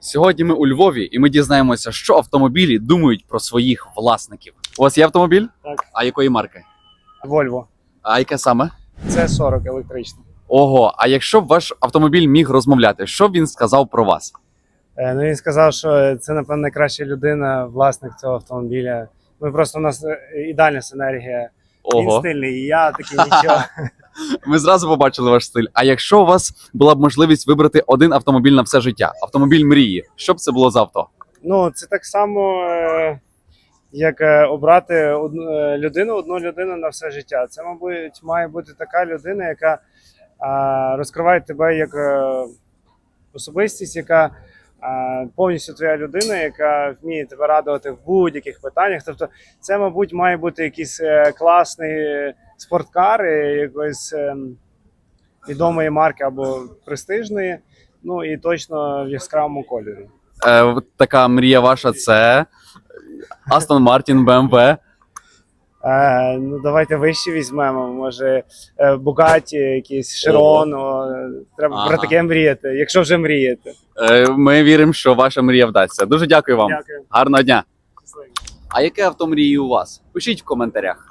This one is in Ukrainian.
Сьогодні ми у Львові і ми дізнаємося, що автомобілі думають про своїх власників. У вас є автомобіль? Так. А якої марки? Volvo. А яке саме? Це 40 електричний. Ого, а якщо б ваш автомобіль міг розмовляти, що б він сказав про вас? Е, Ну він сказав, що це напевно найкраща людина, власник цього автомобіля. Ми просто у нас е, ідеальна синергія. Він Ого, стильний, і я такий нічого. ми зразу побачили ваш стиль. А якщо у вас була б можливість вибрати один автомобіль на все життя, автомобіль мрії, що б це було за авто? Ну це так само, е, як е, обрати одну е, людину, одну людину на все життя. Це, мабуть, має бути така людина, яка розкриває тебе як особистість, яка повністю твоя людина, яка вміє тебе радувати в будь-яких питаннях. Тобто, це, мабуть, має бути якийсь класний е, якоїсь е, відомої марки або престижної. Ну і точно в яскравому кольорі. Е, така мрія ваша це Астон Мартін, БМВ. Е, ну, давайте вище візьмемо. Може, е, Бугаті, якийсь Широн. Треба Ага. про таке мріяти, якщо вже мрієте. Е, Ми віримо, що ваша мрія вдасться. Дуже дякую вам. Дякую. Гарного дня. Щасливо. А яке авто мрії у вас? Пишіть в коментарях.